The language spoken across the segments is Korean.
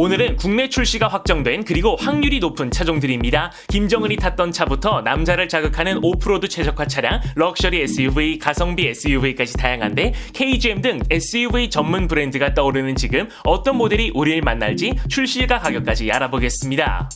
오늘은 국내 출시가 확정된 그리고 확률이 높은 차종들입니다. 김정은이 탔던 차부터 남자를 자극하는 오프로드 최적화 차량, 럭셔리 SUV, 가성비 SUV까지 다양한데 KGM 등 SUV 전문 브랜드가 떠오르는 지금 어떤 모델이 우리를 만날지 출시가 가격까지 알아보겠습니다.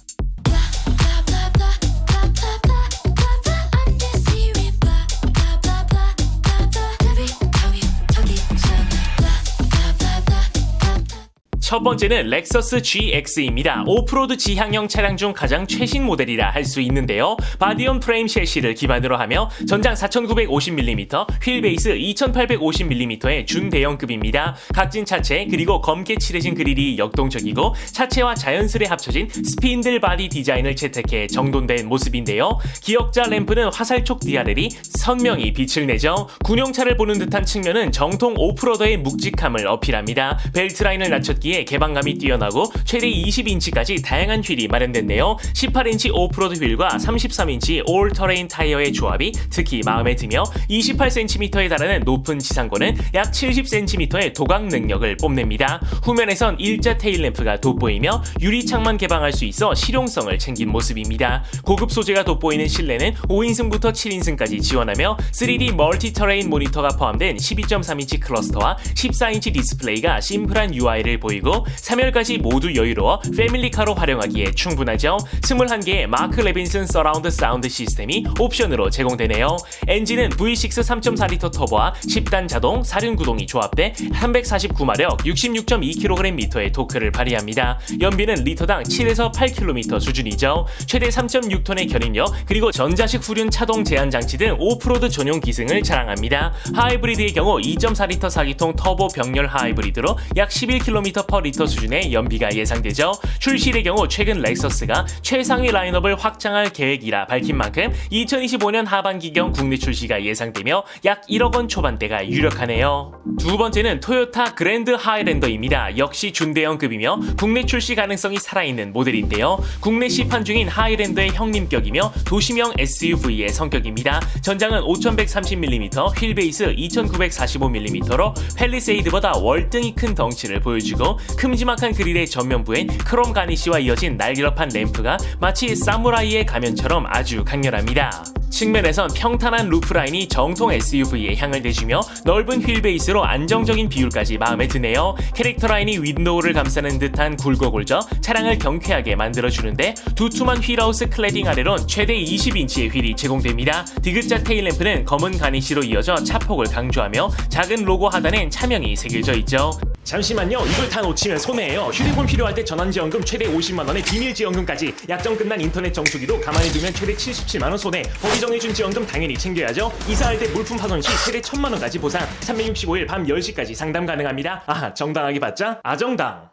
첫 번째는 렉서스 GX입니다. 오프로드 지향형 차량 중 가장 최신 모델이라 할 수 있는데요. 바디온 프레임 셰시를 기반으로 하며 전장 4950mm, 휠 베이스 2850mm의 준대형급입니다. 각진 차체 그리고 검게 칠해진 그릴이 역동적이고 차체와 자연스레 합쳐진 스핀들 바디 디자인을 채택해 정돈된 모습인데요. 기역자 램프는 화살촉 DRL이 선명히 빛을 내죠. 군용차를 보는 듯한 측면은 정통 오프로더의 묵직함을 어필합니다. 벨트 라인을 낮췄기에 개방감이 뛰어나고 최대 20인치까지 다양한 휠이 마련됐네요. 18인치 오프로드 휠과 33인치 올 터레인 타이어의 조합이 특히 마음에 들며 28cm에 달하는 높은 지상고는 약 70cm의 도각 능력을 뽐냅니다. 후면에선 일자 테일 램프가 돋보이며 유리창만 개방할 수 있어 실용성을 챙긴 모습입니다. 고급 소재가 돋보이는 실내는 5인승부터 7인승까지 지원하며 3D 멀티 터레인 모니터가 포함된 12.3인치 클러스터와 14인치 디스플레이가 심플한 UI를 보이고 3열까지 모두 여유로워 패밀리카로 활용하기에 충분하죠. 21개의 마크 레빈슨 서라운드 사운드 시스템이 옵션으로 제공되네요. 엔진은 V6 3.4L 터보와 10단 자동 4륜 구동이 조합돼 349마력 66.2kgm의 토크를 발휘합니다. 연비는 리터당 7에서 8km 수준이죠. 최대 3.6톤의 견인력 그리고 전자식 후륜 차동 제한 장치 등 오프로드 전용 기승을 자랑합니다. 하이브리드의 경우 2.4L 4기통 터보 병렬 하이브리드로 약 11km per 리터 수준의 연비가 예상되죠. 출시의 경우 최근 렉서스가 최상위 라인업을 확장할 계획이라 밝힌 만큼 2025년 하반기경 국내 출시가 예상되며 약 1억 원 초반대가 유력하네요. 두 번째는 토요타 그랜드 하이랜더입니다. 역시 준대형급이며 국내 출시 가능성이 살아있는 모델인데요. 국내 시판 중인 하이랜더의 형님격이며 도시명 SUV의 성격입니다. 전장은 5130mm, 휠 베이스 2945mm로 펠리세이드보다 월등히 큰 덩치를 보여주고 큼지막한 그릴의 전면부엔 크롬 가니쉬와 이어진 날렵한 램프가 마치 사무라이의 가면처럼 아주 강렬합니다. 측면에선 평탄한 루프라인이 정통 SUV에 향을 내주며 넓은 휠 베이스로 안정적인 비율까지 마음에 드네요. 캐릭터 라인이 윈도우를 감싸는 듯한 굴곡을져 차량을 경쾌하게 만들어주는데 두툼한 휠하우스 클래딩 아래론 최대 20인치의 휠이 제공됩니다. 디귿자 테일램프는 검은 가니쉬로 이어져 차폭을 강조하며 작은 로고 하단엔 차명이 새겨져 있죠. 잠시만요. 이걸 다 놓치면 손해예요. 휴대폰 필요할 때 전환지원금 최대 50만 원에 비밀지원금까지 약정 끝난 인터넷 정수기도 가만히 두면 최대 77만 원 손해. 법이 정해준 지원금 당연히 챙겨야죠. 이사할 때 물품 파손 시 최대 1000만 원까지 보상. 365일 밤 10시까지 상담 가능합니다. 아, 정당하게 받자? 아정당.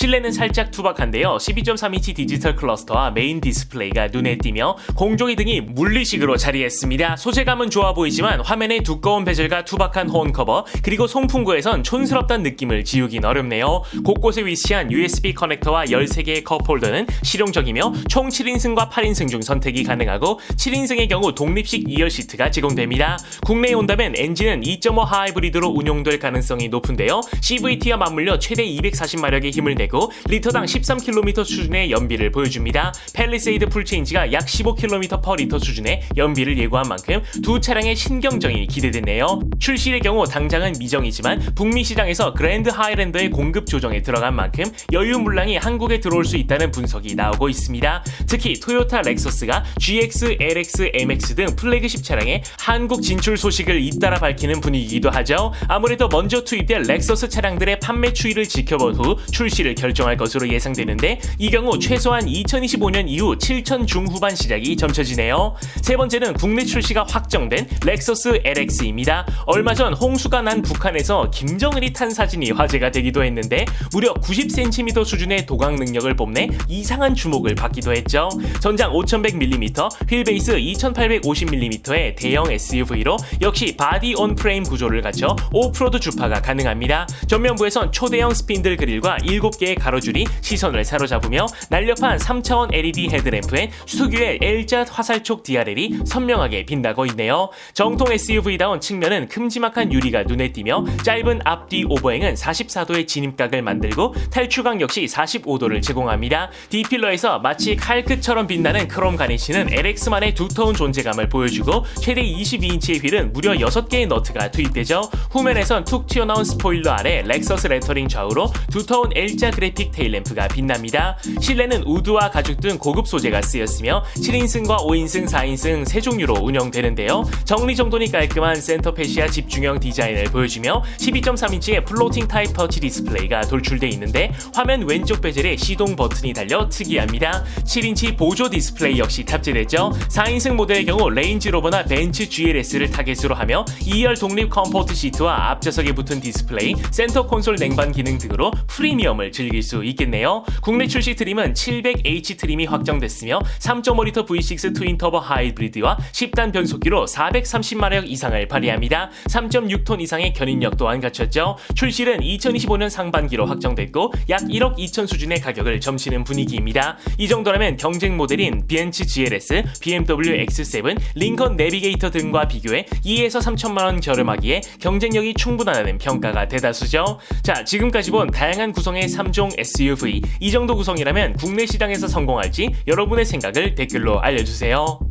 실내는 살짝 투박한데요. 12.3인치 디지털 클러스터와 메인 디스플레이가 눈에 띄며 공조기 등이 물리식으로 자리했습니다. 소재감은 좋아 보이지만 화면의 두꺼운 베젤과 투박한 호언 커버 그리고 송풍구에선 촌스럽다는 느낌을 지우긴 어렵네요. 곳곳에 위치한 USB 커넥터와 13개의 컵홀더는 실용적이며 총 7인승과 8인승 중 선택이 가능하고 7인승의 경우 독립식 2열 시트가 제공됩니다. 국내에 온다면 엔진은 2.5 하이브리드로 운용될 가능성이 높은데요. CVT와 맞물려 최대 240마력의 힘을 내고 리터당 13km 수준의 연비를 보여줍니다. 펠리세이드 풀체인지가 약 15km per 리터 수준의 연비를 예고한 만큼 두 차량의 신경정이 기대되네요. 출시의 경우 당장은 미정이지만 북미 시장에서 그랜드 하이랜더의 공급 조정에 들어간 만큼 여유 물량이 한국에 들어올 수 있다는 분석이 나오고 있습니다. 특히 토요타 렉서스가 GX, LX, MX 등 플래그십 차량의 한국 진출 소식을 잇따라 밝히는 분위기이기도 하죠. 아무래도 먼저 투입될 렉서스 차량들의 판매 추이를 지켜본 후 출시를 결정할 것으로 예상되는데 이 경우 최소한 2025년 이후 7천 중후반 시작이 점쳐지네요. 세 번째는 국내 출시가 확정된 렉서스 LX입니다. 얼마 전 홍수가 난 북한에서 김정은이 탄 사진이 화제가 되기도 했는데 무려 90cm 수준의 도각 능력을 뽐내 이상한 주목을 받기도 했죠. 전장 5100mm, 휠 베이스 2850mm의 대형 SUV로 역시 바디 온 프레임 구조를 갖춰 오프로드 주파가 가능합니다. 전면부에선 초대형 스핀들 그릴과 7 7개의 가로줄이 시선을 사로잡으며 날렵한 3차원 LED 헤드램프엔 수특유의 L자 화살촉 DRL이 선명하게 빛나고 있네요. 정통 SUV다운 측면은 큼지막한 유리가 눈에 띄며 짧은 앞뒤 오버행은 44도의 진입각을 만들고 탈출각 역시 45도를 제공합니다. D필러에서 마치 칼끝처럼 빛나는 크롬 가니쉬는 LX만의 두터운 존재감을 보여주고 최대 22인치의 휠은 무려 6개의 너트가 투입되죠. 후면에선 툭 튀어나온 스포일러 아래 렉서스 레터링 좌우로 두터운 L자 그래픽 테일램프가 빛납니다. 실내는 우드와 가죽 등 고급 소재가 쓰였으며 7인승과 5인승, 4인승 세 종류로 운영되는데요. 정리정돈이 깔끔한 센터 패시아 집중형 디자인을 보여주며 12.3인치의 플로팅 타입 터치 디스플레이가 돌출돼 있는데 화면 왼쪽 베젤에 시동 버튼이 달려 특이합니다. 7인치 보조 디스플레이 역시 탑재됐죠. 4인승 모델의 경우 레인지로버나 벤츠 GLS를 타겟으로 하며 2열 독립 컴포트 시트와 앞좌석에 붙은 디스플레이, 센터 콘솔 냉방 기능 등으로 프리미엄을 즐길 수 있겠네요. 국내 출시 트림은 700H 트림이 확정됐으며 3.5L V6 트윈 터보 하이브리드와 10단 변속기로 430마력 이상을 발휘합니다. 3.6톤 이상의 견인력 또한 갖췄죠. 출시는 2025년 상반기로 확정됐고 약 1억 2천 수준의 가격을 점치는 분위기입니다. 이 정도라면 경쟁 모델인 벤츠 GLS, BMW X7, 링컨 내비게이터 등과 비교해 2에서 3천만 원 저렴하기에 경쟁력이 충분하다는 평가가 대다수죠. 자, 지금까지 본 다양한 구성의 3종 SUV 이 정도 구성이라면 국내 시장에서 성공할지 여러분의 생각을 댓글로 알려주세요.